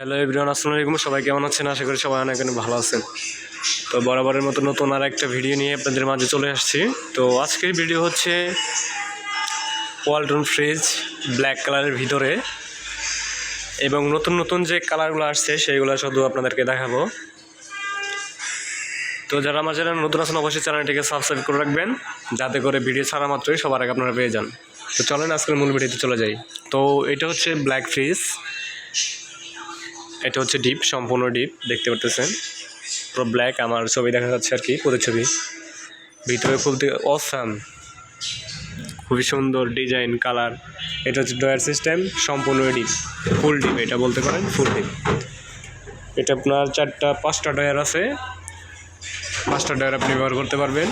Hello everyone, আসসালামু আলাইকুম। সবাই কেমন আছেন? আশা করি সবাই অনেক অনেক ভালো আছেন। তো বরাবরের মতো নতুন আর একটা ভিডিও নিয়ে আপনাদের মাঝে চলে আসছি। তো আজকের ভিডিও হচ্ছে ওয়ালটন ফ্রিজ ব্ল্যাক কালারের ভিতরে এবং নতুন নতুন যে কালারগুলো আসছে, সেইগুলো শুধু আপনাদেরকে দেখাবো। তো যারা আমার নতুন আছেন, অবশ্যই চ্যানেলটিকে সাবস্ক্রাইব করে রাখবেন, যাতে করে ভিডিও ছাড়া মাত্রই সবার আগে আপনারা পেয়ে যান। তো চলেন আজকের মূল ভিডিওতে চলে যাই। তো এটা হচ্ছে ব্ল্যাক ফ্রিজ এটা হচ্ছে ডিপ, সম্পূর্ণ ডিপ, দেখতে পারতেছেন। পুরো ব্ল্যাক আমার ছবি দেখা যাচ্ছে আর কি, প্রতিচ্ছবি। ভিতরে খুলতে অসাম খুবই সুন্দর ডিজাইন কালার এটা হচ্ছে ডয়ার সিস্টেম সম্পূর্ণ ডিপ ফুল ডিপ, এটা বলতে পারেন ফুল ডিপ। এটা আপনার চারটা, পাঁচটা ডয়ার আছে। পাঁচটা ডয়ার আপনি ব্যবহার করতে পারবেন।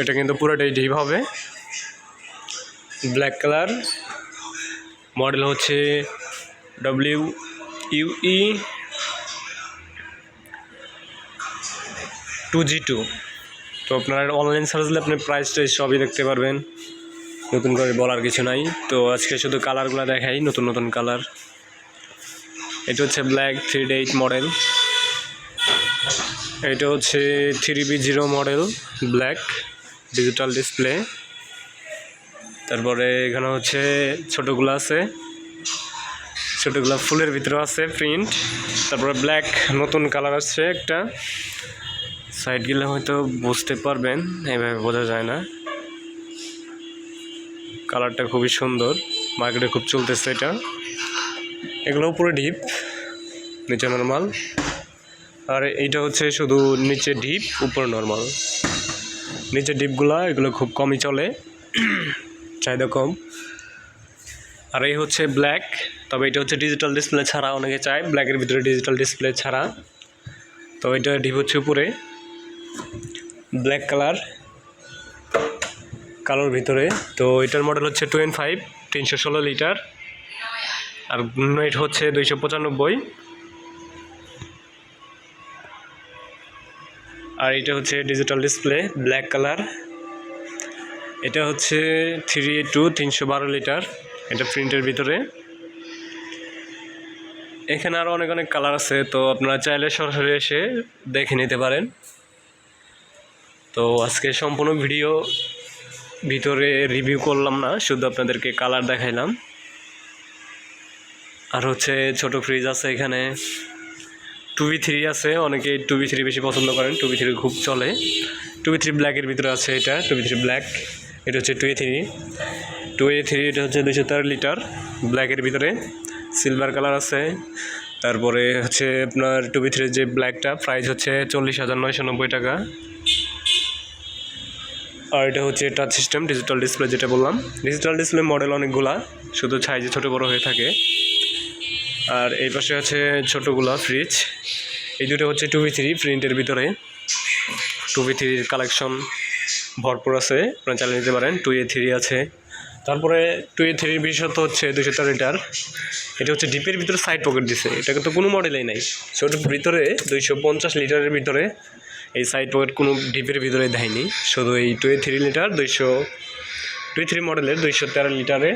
এটা কিন্তু পুরোটাই ডিপ হবে। ব্ল্যাক কালার মডেল হচ্ছে W U E two G two. তো আপনার অনলাইন সার্চ দিলে আপনি প্রাইস টাইস সবই দেখতে পারবেন। নতুন করে বলার কিছু নাই। তো আজকে শুধু কালারগুলো দেখাই, নতুন নতুন কালার এটা হচ্ছে ব্ল্যাক থ্রি এইট মডেল এটা হচ্ছে three B zero model black digital display তারপরে এখানে হচ্ছে ছোটোগুলো আছে। ছোটোগুলো ফুলের ভিতরে আছে প্রিন্ট তারপরে ব্ল্যাক নতুন কালার আসছে একটা। সাইড গেলে হয়তো বুঝতে পারবেন এভাবে বোঝা যায় না। কালারটা খুবই সুন্দর মার্কেটে খুব চলতেছে এটা। এগুলো উপরে ডিপ নিচে নর্মাল আর এইটা হচ্ছে শুধু নিচে ডিপ উপরে নর্মাল নিচে ডিপগুলো এগুলো খুব কমই চলে। চাহিদা কম। আর এই হচ্ছে ব্ল্যাক তবে এটা হচ্ছে ডিজিটাল ডিসপ্লে ছাড়া অনেকে চায় ব্ল্যাকের ভিতরে ডিজিটাল ডিসপ্লে ছাড়া। তো এটা ডিপ হচ্ছে উপরে ব্ল্যাক কালার কালোর ভিতরে। তো এটার মডেল হচ্ছে টু ফাইভ তিনশো ষোলো লিটার আর নেট হচ্ছে দুইশো পঁচানব্বই। আর এটা হচ্ছে ডিজিটাল ডিসপ্লে ব্ল্যাক কালার এটা হচ্ছে থ্রি টু তিনশো বারো লিটার এটা প্রিন্টের ভিতরে। এখানে আরও অনেক অনেক কালার আছে, তো আপনারা চাইলে সরাসরি এসে দেখে নিতে পারেন। তো আজকে সম্পূর্ণ ভিডিও ভিতরে রিভিউ করলাম না, শুধু আপনাদেরকে কালার দেখাইলাম। আর হচ্ছে ছোট ফ্রিজ আছে এখানে। টু বি থ্রি আছে, অনেকে টু বি থ্রি বেশি পছন্দ করেন টু বি থ্রি খুব চলে। টু বি থ্রি ব্ল্যাকের ভিতরে আছে এটা টু বি থ্রি ব্ল্যাক এটা হচ্ছে two A three two A three এটা হচ্ছে দুশো তেরো লিটার ব্ল্যাকের ভিতরে। সিলভার কালার আছে। তারপরে হচ্ছে আপনার টু বি থ্রির যে ব্ল্যাকটা প্রাইস হচ্ছে চল্লিশ হাজার নয়শো নব্বই টাকা। আর এটা হচ্ছে টাচ সিস্টেম ডিজিটাল ডিসপ্লে যেটা বললাম। ডিজিটাল ডিসপ্লে মডেল অনেকগুলা, শুধু সাইজে ছোটো বড়ো হয়ে থাকে। আর এই পাশে আছে ছোটোগুলা ফ্রিজ এই দুটো হচ্ছে টু বি থ্রি প্রিন্টের ভিতরে। টু বি থ্রির কালেকশন ভরপুর আছে, আপনারা চালিয়ে নিতে পারেন। টু এ থ্রি আছে। তারপরে টু এ থ্রির বিশেষত হচ্ছে দুশো তেরো লিটার। এটা হচ্ছে ডিপের ভিতরে সাইড পকেট দিছে। এটা কিন্তু কোনো মডেলেই নাই। ছোটোর ভিতরে দুইশো পঞ্চাশ লিটারের ভিতরে এই সাইড পকেট কোনো ডিপের ভিতরে দেয়নি। শুধু এই টু এ থ্রি লিটার, দুইশো টু থ্রি মডেলের দুইশো তেরো লিটারে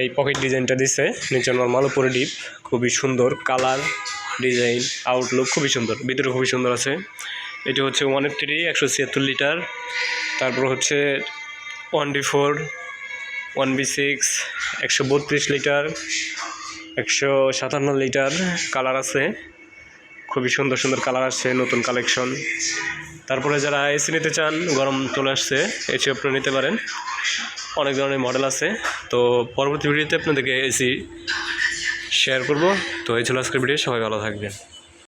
এই পকেট ডিজাইনটা দিছে। নিচে নর্মাল উপরে ডিপ। খুবই সুন্দর কালার ডিজাইন আউটলুক খুবই সুন্দর। ভিতরে খুবই সুন্দর আছে। এটি হচ্ছে ওয়ান এফ থ্রি একশো ছিয়াত্তর লিটার। তারপর হচ্ছে one D four one B six, একশো বত্রিশ লিটার, একশো সাতান্ন লিটার কালার আছে। খুবই সুন্দর সুন্দর কালার আসছে, নতুন কালেকশন। তারপরে যারা এসি নিতে চান, গরম চলে আসছে, এসি আপনারা নিতে পারেন। অনেক ধরনের মডেল আছে। তো পরবর্তী ভিডিওতে আপনাদেরকে এসি শেয়ার করব। তো এই ছিল আজকের ভিডিও, সবাই ভালো থাকবেন।